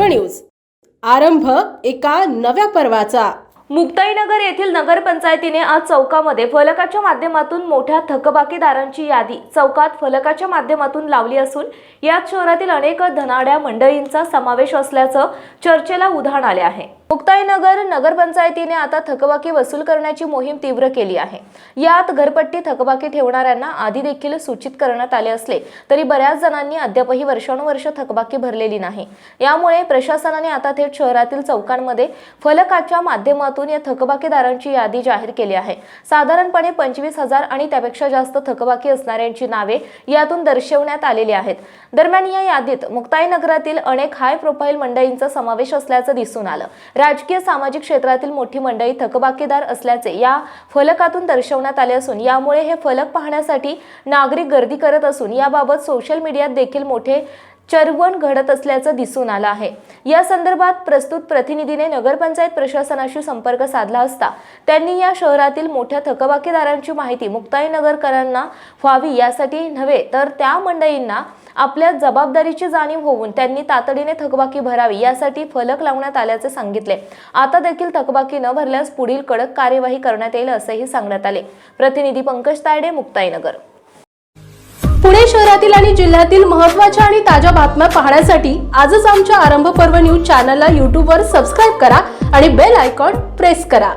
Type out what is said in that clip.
News. आरंभ एका नव्या पर्वाचा. मुक्ताईनगर येथील नगरपंचायतीने आज चौकामध्ये फलकाच्या माध्यमातून मोठ्या थकबाकीदारांची यादी चौकात फलकाच्या माध्यमातून लावली असून यात शहरातील अनेक धनाड्या मंडळींचा समावेश असल्याचं चर्चेला उधाण आले आहे. मुक्ताईनगर नगरपंचायतीने आता थकबाकी वसूल करण्याची मोहीम तीव्र केली आहे. यात घरपट्टी थकबाकी ठेवणाऱ्यांना आधी देखील सूचित करण्यात आले असले तरी बऱ्याच जणांनी अद्यापही वर्षानुवर्ष थकबाकी भरलेली नाही. यामुळे प्रशासनाने आता थेट शहरातील चौकांमध्ये फलकाच्या माध्यमातून या थकबाकीदारांची यादी जाहीर केली आहे. साधारणपणे पंचवीस हजार आणि त्यापेक्षा जास्त थकबाकी असणाऱ्यांची नावे यातून दर्शवण्यात आलेली आहेत. दरम्यान या यादीत मुक्ताईनगरातील अनेक हाय प्रोफाईल मंडळींचा समावेश असल्याचं दिसून आलं. राजकीय सामाजिक क्षेत्रातील मोठी मंडळी थकबाकीदार असल्याचे या फलकातून दर्शवण्यात आले असून यामुळे हे फलक पाहण्यासाठी नागरिक गर्दी करत असून याबाबत सोशल मीडियात देखील मोठे चर्वण घडत असल्याचं दिसून आलं आहे. या संदर्भात प्रस्तुत प्रतिनिधीने नगरपंचायत प्रशासनाशी संपर्क साधला असता त्यांनी या शहरातील मोठ्या थकबाकीदारांची माहिती मुक्ताईनगरकरांना व्हावी यासाठी नव्हे तर त्या मंडळींना आपल्या जबाबदारीची जाणीव होऊन त्यांनी तातडीने थकबाकी भरावी यासाठी फलक लावण्यात आल्याचे सांगितले. आता देखील थकबाकी न भरल्यास पुढील कडक कार्यवाही करण्यात येईल असेही सांगण्यात आले. प्रतिनिधी पंकज तायडे मुक्ताईनगर. पुणे शहरातील आणि जिल्ह्यातील महत्त्वाच्या आणि ताज्या बातम्या पाहण्यासाठी आजच आमच्या आरंभ पर्व न्यूज चॅनलला यूट्यूबवर सबस्क्राईब करा आणि बेल आयकॉन प्रेस करा.